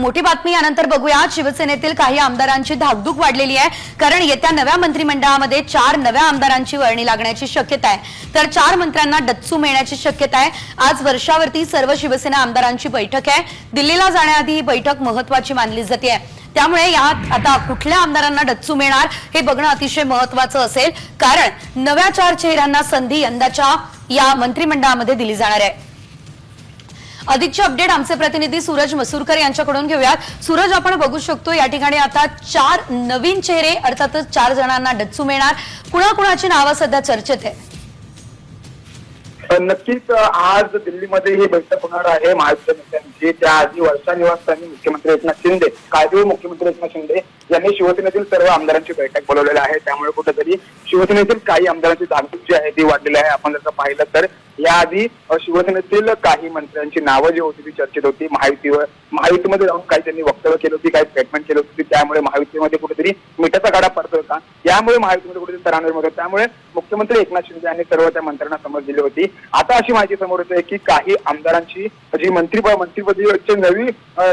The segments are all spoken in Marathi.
मोठी बातमी यानंतर बघूया. शिवसेनेतील काही आमदारांची धाकधूक वाढलेली आहे. कारण येत्या नव्या मंत्रिमंडळामध्ये चार नव्या आमदारांची वर्णी लागण्याची शक्यता आहे. तर चार मंत्र्यांना डच्चू मिळण्याची शक्यता आहे. आज वर्षावरती सर्व शिवसेना आमदारांची बैठक आहे. दिल्लीला जाण्याआधी ही बैठक महत्वाची मानली जाते. त्यामुळे यात आता कुठल्या आमदारांना डच्चू मिळणार हे बघणं अतिशय महत्वाचं असेल. कारण नव्या चार चेहऱ्यांना संधी यंदाच्या या मंत्रिमंडळामध्ये दिली जाणार आहे. अधिकचे अपडेट आमचे प्रतिनिधी सूरज मसूरकर यांच्याकडून घेऊयात. सूरज आपण बघू शकतो या ठिकाणी आता चार नवीन चेहरे अर्थातच चार जणांना डच्चू मिळणार. कुणाकुणाची नावं सध्या चर्चेत आहे नक्कीच आज दिल्लीमध्ये ही बैठक होणार आहे. महाराष्ट्र नेत्यांची. त्याआधी वर्षा निवासस्थानी मुख्यमंत्री एकनाथ शिंदे कायदे मुख्यमंत्री एकनाथ शिंदे यांनी शिवसेनेतील सर्व आमदारांची बैठक बोलवलेली आहे. त्यामुळे कुठेतरी शिवसेनेतील काही आमदारांची धाकधूक जी आहे ती वाढलेली आहे. आपण जर पाहिलं तर याआधी शिवसेनेतील काही मंत्र्यांची नावं जी होती ती चर्चेत होती. महायुतीवर महायुतीमध्ये जाऊन काही त्यांनी वक्तव्य केली होती काही स्टेटमेंट केली होती. त्यामुळे महायुतीमध्ये कुठेतरी मिठाचा गाडा पडतोय का यामुळे महायुतीमध्ये कुठेतरी तरांवर होतं. त्यामुळे मुख्यमंत्री एकनाथ शिंदे यांनी सर्व त्या मंत्र्यांना समज दिली होती. आता अशी माहिती समोर येते की काही आमदारांची जी मंत्री मंत्रिपदीची नवी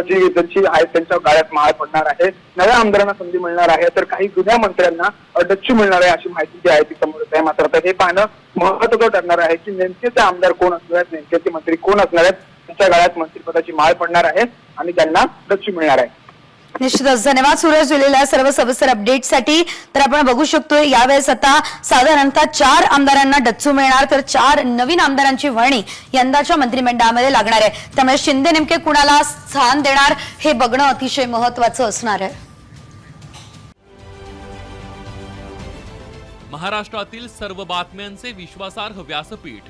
जी त्यांची आहे त्यांच्या गाळ्यात माळ पडणार आहे नव्या आमदारांना संधी मिळणार आहे तर काही जुन्या मंत्र्यांना डच्चू मिळणार आहे अशी माहिती जी आहे ती समोर येत. आहे मात्र आता हे पाहणं महत्वाचं ठरणार आहे की नेमके ते आमदार कोण असणार आहेत नेमके ते मंत्री कोण असणार आहेत त्यांच्या गाळ्यात मंत्रिपदाची माळ पडणार आहे आणि त्यांना डच्चू मिळणार आहे. निश्चितच धन्यवाद. सूरज दिलेल्या सर्व सविस्तर अपडेटसाठी तर आपण बघू शकतोय यावेळेस आता साधारणतः चार आमदारांना डच्चू मिळणार. तर चार नवीन आमदारांची वळणी यंदाच्या मंत्रिमंडळामध्ये लागणार आहे. त्यामुळे शिंदे नेमके कुणाला स्थान देणार हे बघणं अतिशय महत्वाचं असणार आहे. महाराष्ट्रातील सर्व बातम्यांचे विश्वासार्ह व्यासपीठ.